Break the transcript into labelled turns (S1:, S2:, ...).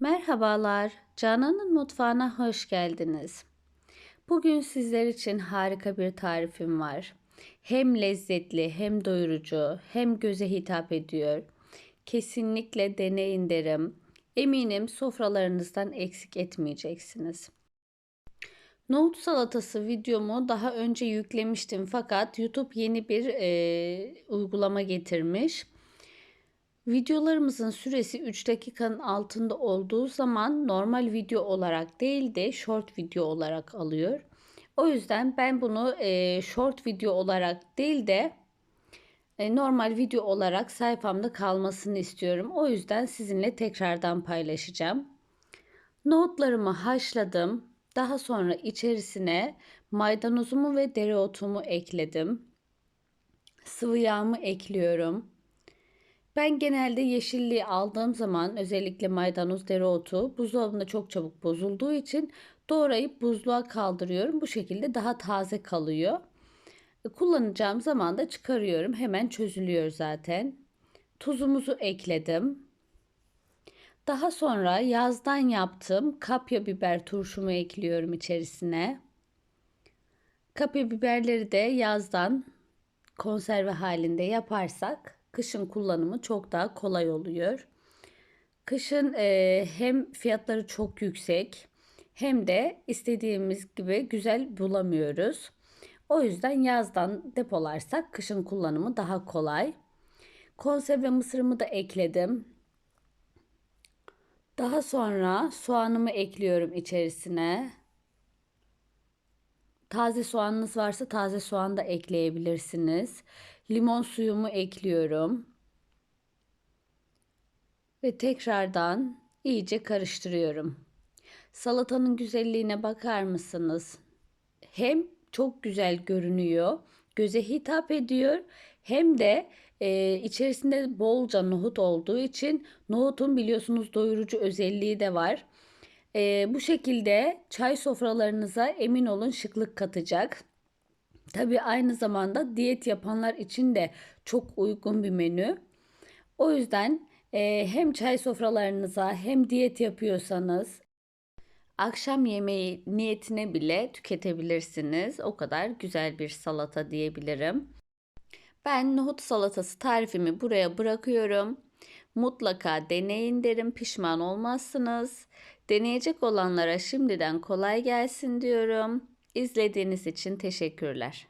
S1: Merhabalar, Canan'ın mutfağına hoş geldiniz. Bugün sizler için harika bir tarifim var. Hem lezzetli, hem doyurucu, hem göze hitap ediyor. Kesinlikle deneyin derim. Eminim sofralarınızdan eksik etmeyeceksiniz. Nohut salatası videomu daha önce yüklemiştim fakat YouTube yeni bir e, uygulama getirmiş. Videolarımızın süresi 3 dakikanın altında olduğu zaman normal video olarak değil de short video olarak alıyor. O yüzden ben bunu e, short video olarak değil de e, normal video olarak sayfamda kalmasını istiyorum. O yüzden sizinle tekrardan paylaşacağım. Nohutlarımı haşladım. Daha sonra içerisine maydanozumu ve dereotumu ekledim. Sıvı yağımı ekliyorum. Ben genelde yeşilliği aldığım zaman özellikle maydanoz, dereotu buzdolabında çok çabuk bozulduğu için doğrayıp buzluğa kaldırıyorum. Bu şekilde daha taze kalıyor. E, kullanacağım zaman da çıkarıyorum. Hemen çözülüyor zaten. Tuzumuzu ekledim. Daha sonra yazdan yaptığım kapya biber turşumu ekliyorum içerisine. Kapya biberleri de yazdan konserve halinde yaparsak kışın kullanımı çok daha kolay oluyor. Kışın e, hem fiyatları çok yüksek hem de istediğimiz gibi güzel bulamıyoruz. O yüzden yazdan depolarsak kışın kullanımı daha kolay. Konserve mısırımı da ekledim. Daha sonra soğanımı ekliyorum içerisine. Taze soğanınız varsa taze soğan da ekleyebilirsiniz. Limon suyumu ekliyorum. Ve tekrardan iyice karıştırıyorum. Salatanın güzelliğine bakar mısınız? Hem çok güzel görünüyor, göze hitap ediyor hem de e, içerisinde bolca nohut olduğu için nohutun biliyorsunuz doyurucu özelliği de var. E, bu şekilde çay sofralarınıza emin olun şıklık katacak. Tabii aynı zamanda diyet yapanlar için de çok uygun bir menü. O yüzden e, hem çay sofralarınıza hem diyet yapıyorsanız akşam yemeği niyetine bile tüketebilirsiniz. O kadar güzel bir salata diyebilirim. Ben nohut salatası tarifimi buraya bırakıyorum. Mutlaka deneyin derim pişman olmazsınız. Deneyecek olanlara şimdiden kolay gelsin diyorum. İzlediğiniz için teşekkürler.